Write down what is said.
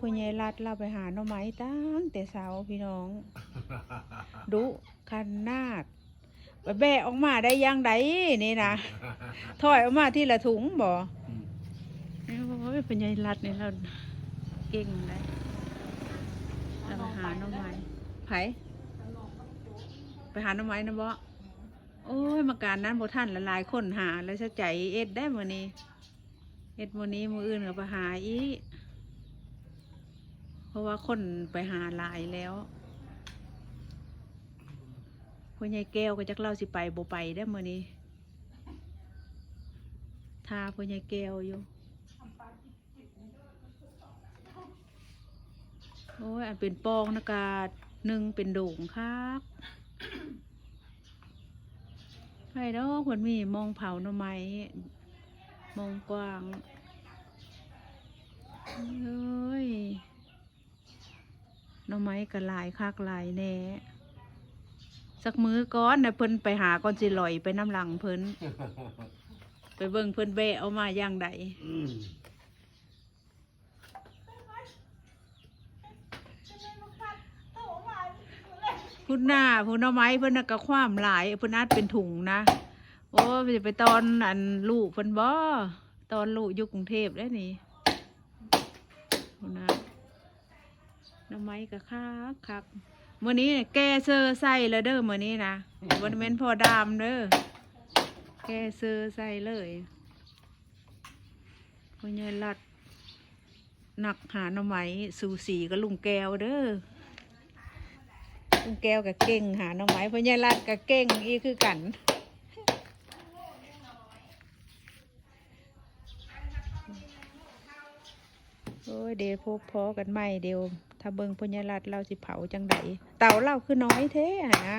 พ่อใหญ่รัดเราไปหาหน่อไม้ตั้งแต่เช้าพี่น้อง ดุคันนาดไปแบะออกมาได้ยังไดนี่นะถอยออกมาที่ละถุงบ่โอ้ยพ่อใหญ่รัดนี่เราเก่งเลยเราไปหาหน่อไม้ไผไปหาหน่อไม้นะบ่โอ้ยมาการนั้นบ่ท่านละหลายคนหาแล้วจะใจเอ็ดได้มื้อนี้ เอ็ดมื้อนี้มื้ออื่นก็ไปหาอีก เพราะว่าคนไปหาหลายแล้วพ่อใหญ่แก้วก็จักเล่าสิไปบ่ไปได้อมื้อนี้ทาพ่อใหญ่แก้วอยู่โอ้ยอันเป็นปองนะกาหนึ่งเป็นโด่งครับใครดอกคนมีมองเผาหน่อไม้มองกว้างเอ้ยห น่อไม้ก็หลายคักหลายแน่สักมือก้อนนะเพิ่นไปหาก่อนสิลอยไปน้ำหลังเพิ่นไปเบิ่งเพิ่นแบะเอามาอย่างใดพุ่นหน้าพุ่นหน่อไม้เพิ่นน่ะก็ความหลายเพิ่นอาจเป็นถุงนะโอ้จะไปตอนอันลูกเพิ่นบ่ตอนลูกอยู่กรุงเทพได้นี่นะห น้ำไม้ก็คักคักมื้อนี้เนี่ยแกเซอร์ใส่แล้วเด้อมื้อนี้นะบ่ได้แม่นพอดามเด้อแกเซอร์ใส่เลยพ่อใหญ่รัดหนักหาหน่อไม้สูสีกับลุงแก้วเด้อลุงแก้วก็เก่งหาหน่อไม้พ่อใหญ่รัดก็เก่งอีคือกันโอ้ยเดี๋ยวพบพอกันใหม่เดี๋ยวถ้าเบิงพญาลัดเราสิเผาจังไดเต่าเราคือน้อยแท้อะนะ